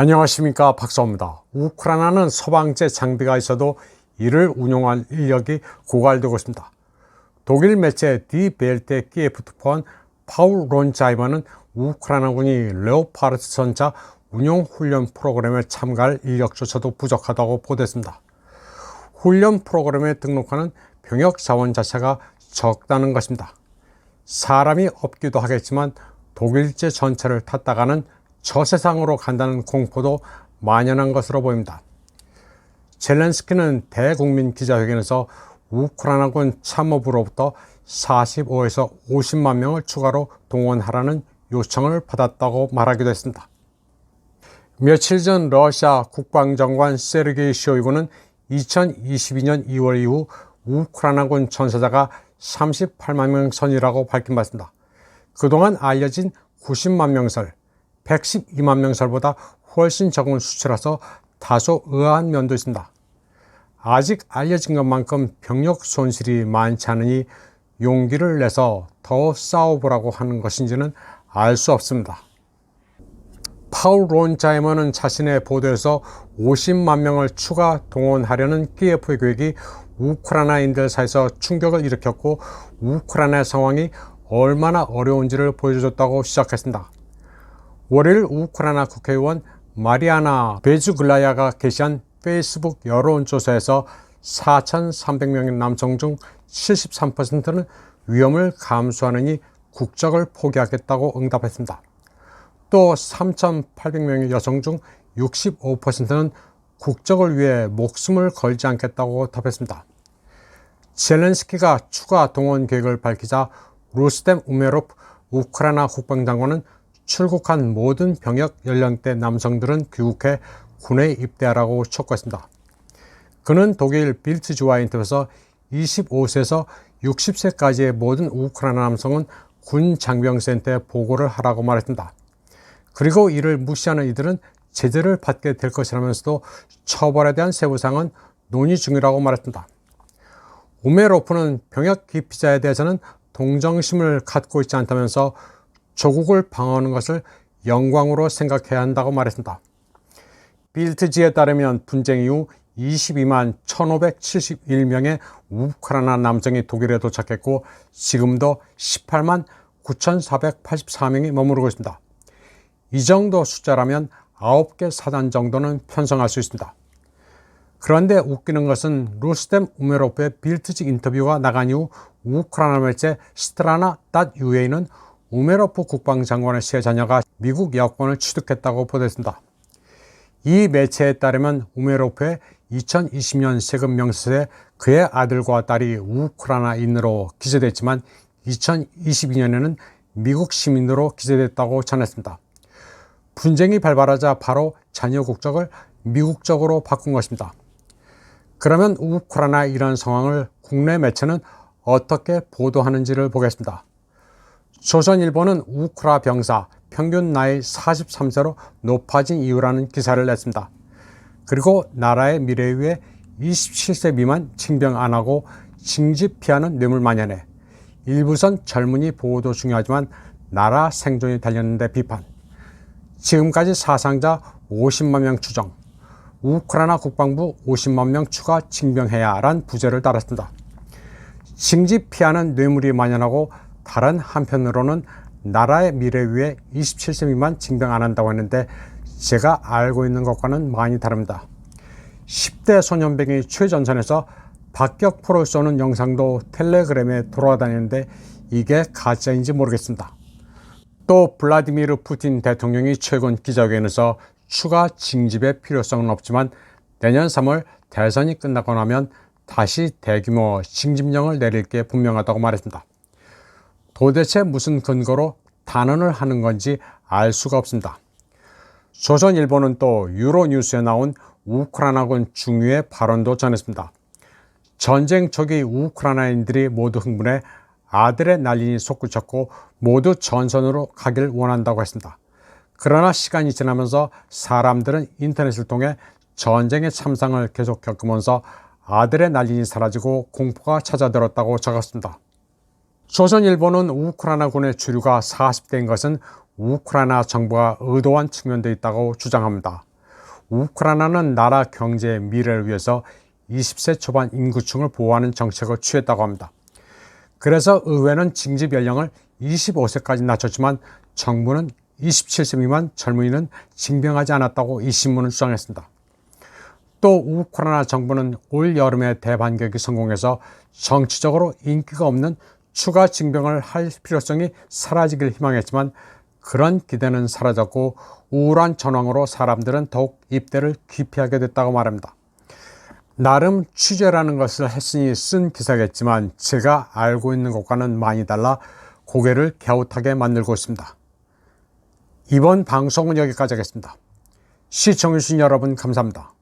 안녕하십니까 박사입니다. 우크라이나는 서방제 장비가 있어도 이를 운용할 인력이 고갈되고 있습니다. 독일 매체 디 벨테 키에프 투폰 파울 론자이머는 우크라이나군이 레오파르트 전차 운용 훈련 프로그램에 참가할 인력조차도 부족하다고 보도했습니다. 훈련 프로그램에 등록하는 병역 자원 자체가 적다는 것입니다. 사람이 없기도 하겠지만 독일제 전차를 탔다가는 저 세상으로 간다는 공포도 만연한 것으로 보입니다. 젤렌스키는 대국민 기자회견에서 우크라이나군 참모부로부터 45에서 50만 명을 추가로 동원하라는 요청을 받았다고 말하기도 했습니다. 며칠 전 러시아 국방장관 세르게이 쇼이구는 2022년 2월 이후 우크라이나군 전사자가 38만 명 선이라고 밝힌 바 있습니다. 그동안 알려진 90만 명설, 112만 명설보다 훨씬 적은 수치라서 다소 의아한 면도 있습니다. 아직 알려진 것만큼 병력 손실이 많지 않으니 용기를 내서 더 싸워보라고 하는 것인지는 알 수 없습니다. 파울 론자이머는 자신의 보도에서 50만 명을 추가 동원하려는 키예프의 계획이 우크라이나인들 사이에서 충격을 일으켰고 우크라이나 상황이 얼마나 어려운지를 보여줬다고 시작했습니다. 월요일 우크라이나 국회의원 마리아나 베즈글라야가 게시한 페이스북 여론조사에서 4,300명의 남성 중 73%는 위험을 감수하느니 국적을 포기하겠다고 응답했습니다. 또 3,800명의 여성 중 65%는 국적을 위해 목숨을 걸지 않겠다고 답했습니다. 젤렌스키가 추가 동원 계획을 밝히자 루스템 우메로프 우크라이나 국방장관은 출국한 모든 병역 연령대 남성들은 귀국해 군에 입대하라고 촉구했습니다. 그는 독일 빌트주와 인터뷰에서 25세에서 60세까지의 모든 우크라이나 남성은 군 장병센터에 보고를 하라고 말했습니다. 그리고 이를 무시하는 이들은 제재를 받게 될 것이라면서도 처벌에 대한 세부사항은 논의 중이라고 말했습니다. 우메로프는 병역 기피자에 대해서는 동정심을 갖고 있지 않다면서 조국을 방어하는 것을 영광으로 생각해야 한다고 말했습니다. 빌트지에 따르면 분쟁 이후 22만 1,571명의 우크라이나 남성이 독일에 도착했고 지금도 18만 9,484명이 머무르고 있습니다. 이 정도 숫자라면 9개 사단 정도는 편성할 수 있습니다. 그런데 웃기는 것은 루스템 우메로프의 빌트지 인터뷰가 나간 이후 우크라이나 매체 스트라나.ua는 우메로프 국방장관의 세 자녀가 미국 여권을 취득했다고 보도했습니다. 이 매체에 따르면 우메로프의 2020년 세금 명세서에 그의 아들과 딸이 우크라이나인으로 기재됐지만 2022년에는 미국 시민으로 기재됐다고 전했습니다. 분쟁이 발발하자 바로 자녀 국적을 미국 적으로 바꾼 것입니다. 그러면 우크라이나 이런 상황을 국내 매체는 어떻게 보도하는지를 보겠습니다. 조선일보는 우크라 병사 평균 나이 43세로 높아진 이유라는 기사를 냈습니다. 그리고 나라의 미래 위해 27세 미만 징병 안 하고 징집 피하는 뇌물 마련에 일부선 젊은이 보호도 중요하지만 나라 생존이 달렸는데 비판. 지금까지 사상자 50만 명 추정. 우크라이나 국방부 50만 명 추가 징병해야 란 부제를 따랐습니다. 징집 피하는 뇌물이 만연하고 다른 한편으로는 나라의 미래 위에 27세 미만 징병 안 한다고 했는데 제가 알고 있는 것과는 많이 다릅니다. 10대 소년병이 최전선에서 박격포를 쏘는 영상도 텔레그램에 돌아다니는데 이게 가짜인지 모르겠습니다. 또 블라디미르 푸틴 대통령이 최근 기자회견에서 추가 징집의 필요성은 없지만 내년 3월 대선이 끝나고 나면 다시 대규모 징집령을 내릴 게 분명하다고 말했습니다. 도대체 무슨 근거로 단언을 하는 건지 알 수가 없습니다. 조선일보는 또 유로뉴스에 나온 우크라이나군 중위의 발언도 전했습니다. 전쟁 초기 우크라이나인들이 모두 흥분해 아들의 난린이 솟구쳤고 모두 전선으로 가길 원한다고 했습니다. 그러나 시간이 지나면서 사람들은 인터넷을 통해 전쟁의 참상을 계속 겪으면서 아들의 난린이 사라지고 공포가 찾아들었다고 적었습니다. 조선일보는 우크라이나군의 주류가 40대인 것은 우크라이나 정부가 의도한 측면도 있다고 주장합니다. 우크라이나는 나라 경제의 미래를 위해서 20세 초반 인구층을 보호하는 정책을 취했다고 합니다. 그래서 의회는 징집 연령을 25세까지 낮췄지만 정부는 27세 미만 젊은이는 징병하지 않았다고 이 신문은 주장했습니다. 또 우크라이나 정부는 올 여름에 대반격이 성공해서 정치적으로 인기가 없는 추가 징병을 할 필요성이 사라지길 희망했지만 그런 기대는 사라졌고 우울한 전황으로 사람들은 더욱 입대를 기피하게 됐다고 말합니다. 나름 취재라는 것을 했으니 쓴 기사겠지만 제가 알고 있는 것과는 많이 달라 고개를 갸웃하게 만들고 있습니다. 이번 방송은 여기까지 하겠습니다. 시청해주신 여러분 감사합니다.